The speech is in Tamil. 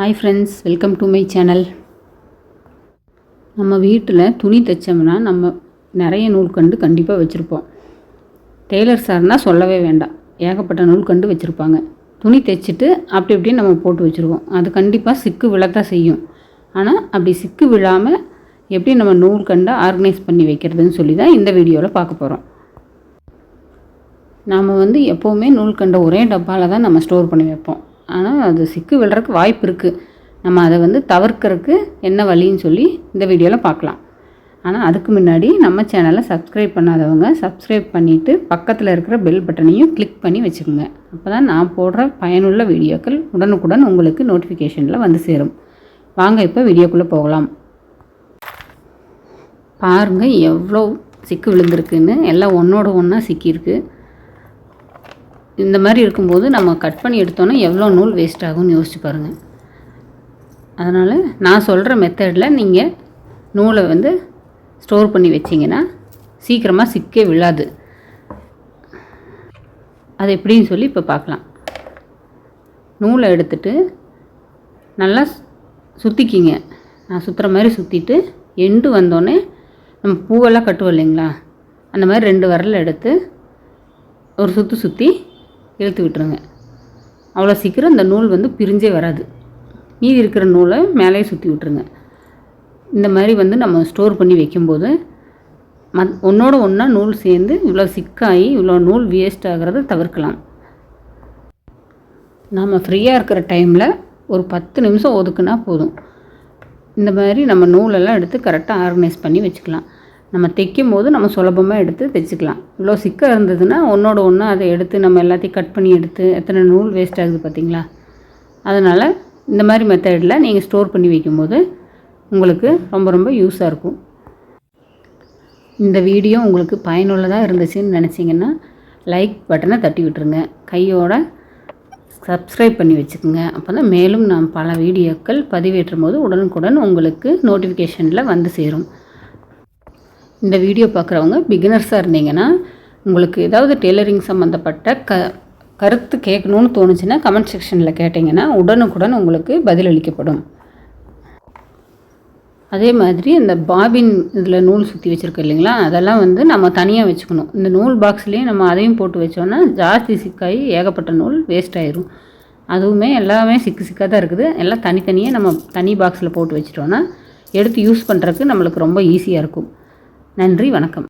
Hi friends welcome to my channel நம்ம வீட்டில் துணி தைச்சோம்னா நம்ம நிறைய நூல்கண்டு கண்டிப்பாக வச்சுருப்போம். டெய்லர் சார்னால் சொல்லவே வேண்டாம். ஏகப்பட்ட நூல்கண்டு வச்சுருப்பாங்க. துணி தைச்சிட்டு அப்படி அப்படியே நம்ம போட்டு வச்சுருவோம். அது கண்டிப்பாக சிக்கு விழத்தான் செய்யும். ஆனால் அப்படி சிக்கு விழாமல் எப்படி நம்ம நூல்கண்டை ஆர்கனைஸ் பண்ணி வைக்கிறதுன்னு சொல்லி தான் இந்த வீடியோவில் பார்க்க போகிறோம் நாம் வந்து எப்போவுமே நூல்கண்டை ஒரே டப்பாவில் தான் நம்ம ஸ்டோர் பண்ணி வைப்போம். ஆனால் அது சிக்கு விழுறதுக்கு வாய்ப்பு இருக்குது நம்ம அதை வந்து தவிர்க்கறதுக்கு என்ன வழின்னு சொல்லி இந்த வீடியோவில் பார்க்கலாம். ஆனால் அதுக்கு முன்னாடி நம்ம சேனலை சப்ஸ்கிரைப் பண்ணாதவங்க சப்ஸ்கிரைப் பண்ணிவிட்டு பக்கத்தில் இருக்கிற பெல் பட்டனையும் கிளிக் பண்ணி வச்சுக்கோங்க. அப்போ தான் நான் போடுற பயனுள்ள வீடியோக்கள் உடனுக்குடன் உங்களுக்கு நோட்டிஃபிகேஷனில் வந்து சேரும். வாங்க இப்போ வீடியோக்குள்ளே போகலாம். பாருங்கள் எவ்வளோ சிக்கு விழுந்திருக்குன்னு. எல்லாம் ஒன்றோட ஒன்றா சிக்கியிருக்கு. இந்த மாதிரி இருக்கும்போது நம்ம கட் பண்ணி எடுத்தோன்னா எவ்வளோ நூல் வேஸ்ட் ஆகும்னு யோசிச்சு பாருங்கள் அதனால் நான் சொல்கிற மெத்தடில் நீங்கள் நூலை வந்து ஸ்டோர் பண்ணி வச்சிங்கன்னா சீக்கிரமாக சிக்கே விழாது. அது எப்படின்னு சொல்லி இப்போ பார்க்கலாம் நூலை எடுத்துட்டு நல்லா சுற்றிக்கிங்க நான் சுற்றுற மாதிரி சுற்றிட்டு எண்டு வந்தோடனே நம்ம பூவெல்லாம் கட்டுவோம் இல்லைங்களா? அந்த மாதிரி ரெண்டு வரல எடுத்து ஒரு சுற்று சுற்றி இழுத்து விட்டுருங்க. அவ்வளோ சீக்கிரம் இந்த நூல் வந்து பிரிஞ்சே வராது. மீதி இருக்கிற நூலை மேலேயே சுற்றி விட்டுருங்க. இந்த மாதிரி வந்து நம்ம ஸ்டோர் பண்ணி வைக்கும்போது மத் ஒன்றோட ஒன்றா நூல் சேர்ந்து இவ்வளோ சிக்காகி இவ்வளோ நூல் வேஸ்ட் ஆகிறத தவிர்க்கலாம். நாம் ஃப்ரீயாக இருக்கிற டைமில் ஒரு பத்து நிமிஷம் ஒதுக்குனா போதும். இந்த மாதிரி நம்ம நூலெல்லாம் எடுத்து கரெக்டாக ஆர்கனைஸ் பண்ணி வச்சுக்கலாம். நம்ம தைக்கும் போது நம்ம சுலபமாக எடுத்து தைச்சிக்கலாம் இவ்வளோ சிக்கம் இருந்ததுன்னா ஒன்றோட ஒன்று அதை எடுத்து நம்ம எல்லாத்தையும் கட் பண்ணி எடுத்து எத்தனை நூல் வேஸ்ட் ஆகுது பார்த்தீங்களா அதனால் இந்த மாதிரி மெத்தடில் நீங்கள் ஸ்டோர் பண்ணி வைக்கும்போது உங்களுக்கு ரொம்ப ரொம்ப யூஸாக இருக்கும். இந்த வீடியோ உங்களுக்கு பயனுள்ளதாக இருந்துச்சுன்னு நினச்சிங்கன்னா லைக் பட்டனை தட்டி விட்டுருங்க. கையோட சப்ஸ்கிரைப் பண்ணி வச்சுக்கோங்க. அப்போ தான் மேலும் நான் பல வீடியோக்கள் பதிவேற்றும் போது உடனுக்குடன் உங்களுக்கு நோட்டிஃபிகேஷனில் வந்து சேரும். இந்த வீடியோ பார்க்குறவங்க பிகினர்ஸாக இருந்தீங்கன்னா உங்களுக்கு ஏதாவது டெய்லரிங் சம்மந்தப்பட்ட க கருத்து கேட்கணும்னு தோணுச்சுன்னா கமெண்ட் செக்ஷனில் கேட்டிங்கன்னா உடனுக்குடன் உங்களுக்கு பதிலளிக்கப்படும் அதே மாதிரி இந்த பாபின் இதில் நூல் சுற்றி வச்சுருக்கோம் இல்லைங்களா அதெல்லாம் வந்து நம்ம தனியாக வச்சுக்கணும். இந்த நூல் பாக்ஸ்லேயே நம்ம அதையும் போட்டு வச்சோன்னா ஜாஸ்தி சிக்காகி ஏகப்பட்ட நூல் வேஸ்ட் ஆயிரும். அதுவுமே எல்லாமே சிக்கு சிக்காக தான் இருக்குது. எல்லாம் தனித்தனியாக நம்ம தனி பாக்ஸில் போட்டு வச்சிட்டோன்னா எடுத்து யூஸ் பண்ணுறதுக்கு நம்மளுக்கு ரொம்ப ஈஸியாக இருக்கும். நன்றி வணக்கம்.